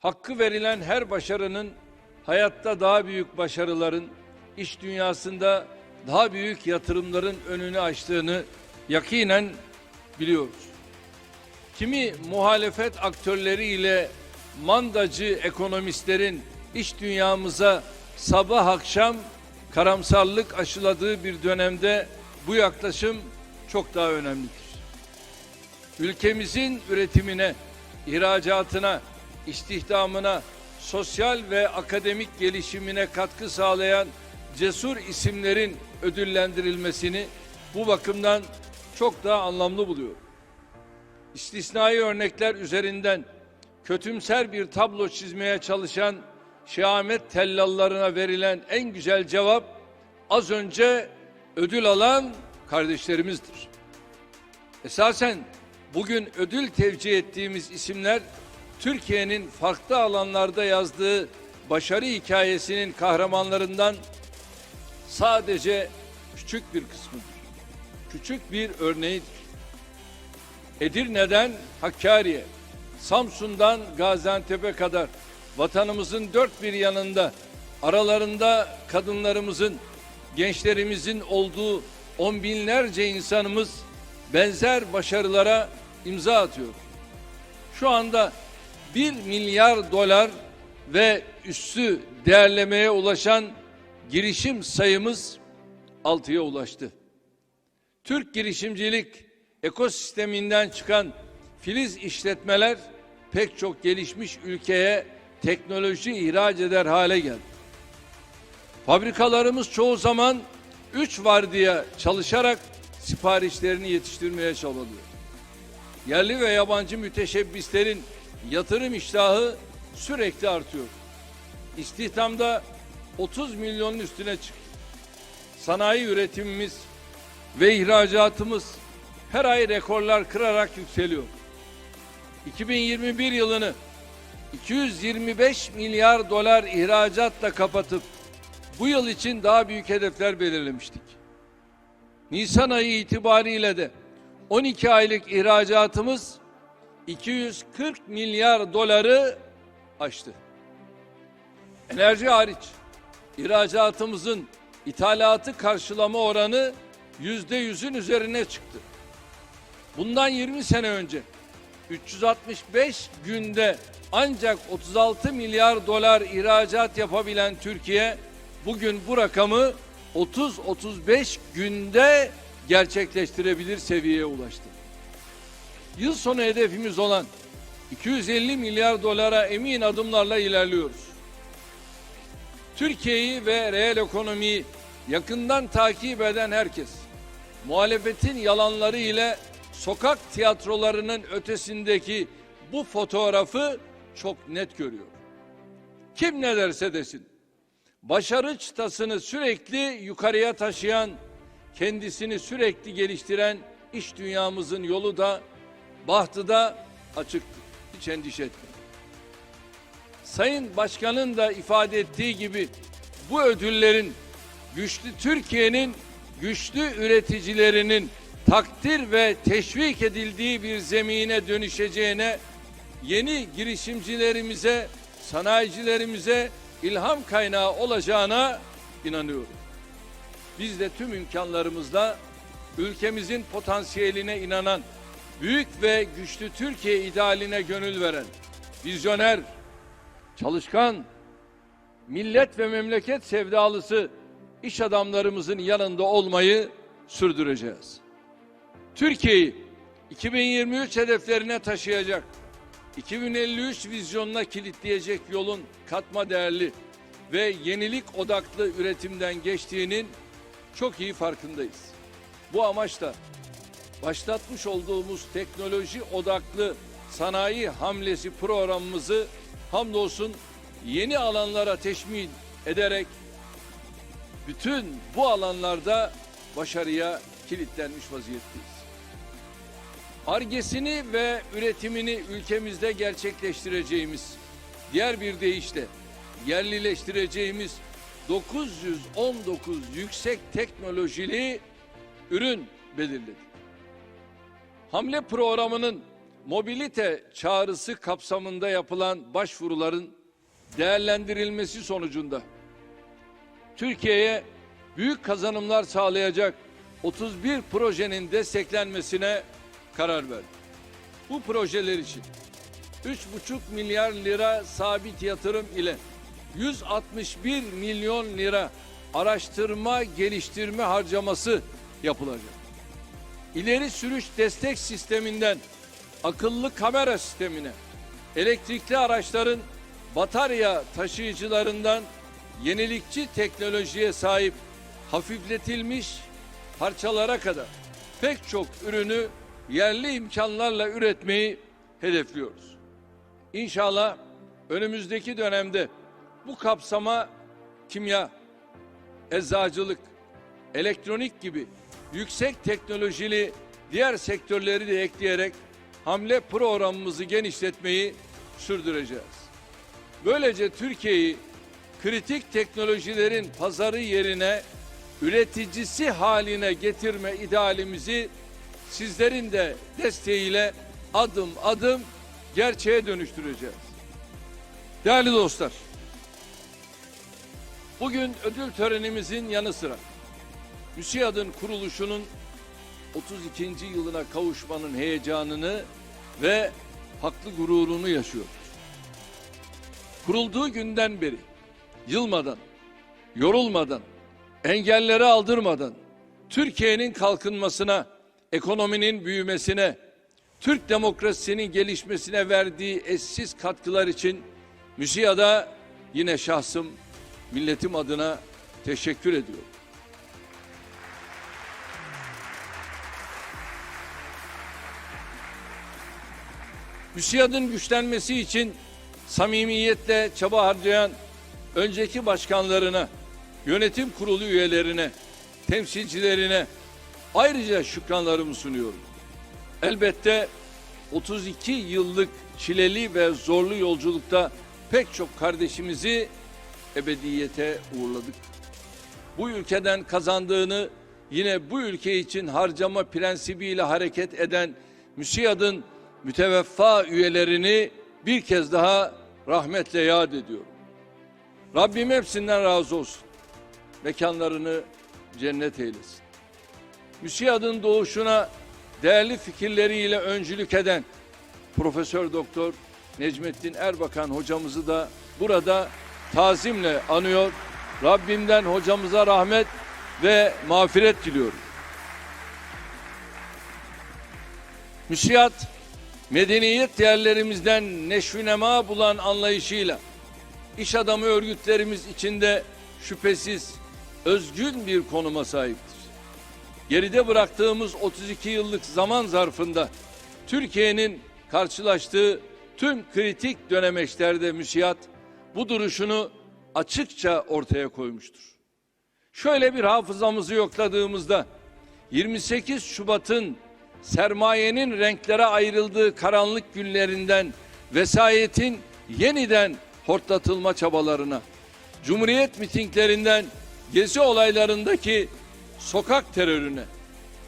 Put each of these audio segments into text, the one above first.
Hakkı verilen her başarının hayatta daha büyük başarıların, iş dünyasında daha büyük yatırımların önünü açtığını yakinen biliyoruz. Kimi muhalefet aktörleri ile mandacı ekonomistlerin iş dünyamıza sabah akşam karamsarlık aşıladığı bir dönemde bu yaklaşım çok daha önemlidir. Ülkemizin üretimine, ihracatına, istihdamına, sosyal ve akademik gelişimine katkı sağlayan cesur isimlerin ödüllendirilmesini bu bakımdan çok daha anlamlı buluyorum. İstisnai örnekler üzerinden kötümser bir tablo çizmeye çalışan şehamet tellallarına verilen en güzel cevap az önce ödül alan kardeşlerimizdir. Esasen bugün ödül tevcih ettiğimiz isimler Türkiye'nin farklı alanlarda yazdığı başarı hikayesinin kahramanlarından sadece küçük bir kısmıdır. Küçük bir örneğidir. Edirne'den Hakkari'ye, Samsun'dan Gaziantep'e kadar vatanımızın dört bir yanında aralarında kadınlarımızın, gençlerimizin olduğu on binlerce insanımız benzer başarılara imza atıyor. Şu anda 1 milyar dolar ve üstü değerlemeye ulaşan girişim sayımız 6'ya ulaştı. Türk girişimcilik ekosisteminden çıkan filiz işletmeler pek çok gelişmiş ülkeye teknoloji ihraç eder hale geldi. Fabrikalarımız çoğu zaman 3 vardiya çalışarak siparişlerini yetiştirmeye çabalıyor. Yerli ve yabancı müteşebbislerin yatırım iştahı sürekli artıyor. İstihdamda 30 milyonun üstüne çıktı. Sanayi üretimimiz ve ihracatımız her ay rekorlar kırarak yükseliyor. 2021 yılını 225 milyar dolar ihracatla kapatıp bu yıl için daha büyük hedefler belirlemiştik. Nisan ayı itibariyle de 12 aylık ihracatımız 240 milyar doları aştı. Enerji hariç ihracatımızın ithalatı karşılama oranı yüzde yüzün üzerine çıktı. Bundan 20 sene önce 365 günde ancak 36 milyar dolar ihracat yapabilen Türkiye bugün bu rakamı 30-35 günde gerçekleştirebilir seviyeye ulaştı. Yıl sonu hedefimiz olan 250 milyar dolara emin adımlarla ilerliyoruz. Türkiye'yi ve reel ekonomiyi yakından takip eden herkes, muhalefetin yalanları ile sokak tiyatrolarının ötesindeki bu fotoğrafı çok net görüyor. Kim ne derse desin, başarı çıtasını sürekli yukarıya taşıyan, kendisini sürekli geliştiren iş dünyamızın yolu da, bahtı da açıktır. Hiç endişe etmeyin. Sayın Başkan'ın da ifade ettiği gibi bu ödüllerin güçlü Türkiye'nin güçlü üreticilerinin takdir ve teşvik edildiği bir zemine dönüşeceğine yeni girişimcilerimize, sanayicilerimize ilham kaynağı olacağına inanıyorum. Biz de tüm imkanlarımızla ülkemizin potansiyeline inanan, büyük ve güçlü Türkiye idealine gönül veren, vizyoner, çalışkan, millet ve memleket sevdalısı iş adamlarımızın yanında olmayı sürdüreceğiz. Türkiye'yi 2023 hedeflerine taşıyacak, 2053 vizyonuna kilitleyecek yolun katma değerli ve yenilik odaklı üretimden geçtiğinin çok iyi farkındayız. Bu amaçla başlatmış olduğumuz teknoloji odaklı sanayi hamlesi programımızı hamdolsun yeni alanlara teşmil ederek bütün bu alanlarda başarıya kilitlenmiş vaziyetteyiz. Argesini ve üretimini ülkemizde gerçekleştireceğimiz, diğer bir deyişle yerlileştireceğimiz 919 yüksek teknolojili ürün belirledik. Hamle programının mobilite çağrısı kapsamında yapılan başvuruların değerlendirilmesi sonucunda Türkiye'ye büyük kazanımlar sağlayacak 31 projenin desteklenmesine karar verdi. Bu projeler için 3,5 milyar lira sabit yatırım ile 161 milyon lira araştırma geliştirme harcaması yapılacak. İleri sürüş destek sisteminden akıllı kamera sistemine, elektrikli araçların batarya taşıyıcılarından yenilikçi teknolojiye sahip hafifletilmiş parçalara kadar pek çok ürünü yerli imkanlarla üretmeyi hedefliyoruz. İnşallah önümüzdeki dönemde bu kapsama kimya, eczacılık, elektronik gibi yüksek teknolojili diğer sektörleri de ekleyerek hamle programımızı genişletmeyi sürdüreceğiz. Böylece Türkiye'yi kritik teknolojilerin pazarı yerine üreticisi haline getirme idealimizi sizlerin de desteğiyle adım adım gerçeğe dönüştüreceğiz. Değerli dostlar, bugün ödül törenimizin yanı sıra MÜSİAD'ın kuruluşunun 32. yılına kavuşmanın heyecanını ve haklı gururunu yaşıyoruz. Kurulduğu günden beri yılmadan, yorulmadan, engelleri aldırmadan Türkiye'nin kalkınmasına, ekonominin büyümesine, Türk demokrasisinin gelişmesine verdiği eşsiz katkılar için MÜSİAD'a yine şahsım, milletim adına teşekkür ediyorum. MÜSİAD'ın güçlenmesi için samimiyetle çaba harcayan önceki başkanlarına, yönetim kurulu üyelerine, temsilcilerine ayrıca şükranlarımı sunuyorum. Elbette 32 yıllık çileli ve zorlu yolculukta pek çok kardeşimizi ebediyete uğurladık. Bu ülkeden kazandığını yine bu ülke için harcama prensibiyle hareket eden MÜSİAD'ın müteveffa üyelerini bir kez daha rahmetle yad ediyorum. Rabbim hepsinden razı olsun. Mekanlarını cennet eylesin. MÜSİAD'ın doğuşuna değerli fikirleriyle öncülük eden Profesör Doktor Necmettin Erbakan hocamızı da burada tazimle anıyor. Rabbimden hocamıza rahmet ve mağfiret diliyorum. MÜSİAD medeniyet değerlerimizden neşvinema bulan anlayışıyla iş adamı örgütlerimiz içinde şüphesiz özgün bir konuma sahiptir. Geride bıraktığımız 32 yıllık zaman zarfında Türkiye'nin karşılaştığı tüm kritik dönemeçlerde müsiyat bu duruşunu açıkça ortaya koymuştur. Şöyle bir hafızamızı yokladığımızda 28 Şubat'ın sermayenin renklere ayrıldığı karanlık günlerinden vesayetin yeniden hortlatılma çabalarına, Cumhuriyet mitinglerinden gezi olaylarındaki sokak terörüne,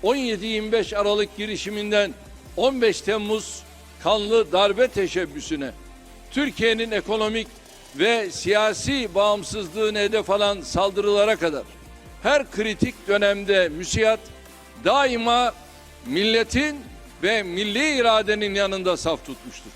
17-25 Aralık girişiminden 15 Temmuz kanlı darbe teşebbüsüne, Türkiye'nin ekonomik ve siyasi bağımsızlığını hedef alan saldırılara kadar her kritik dönemde müsiyat daima milletin ve milli iradenin yanında saf tutmuştur.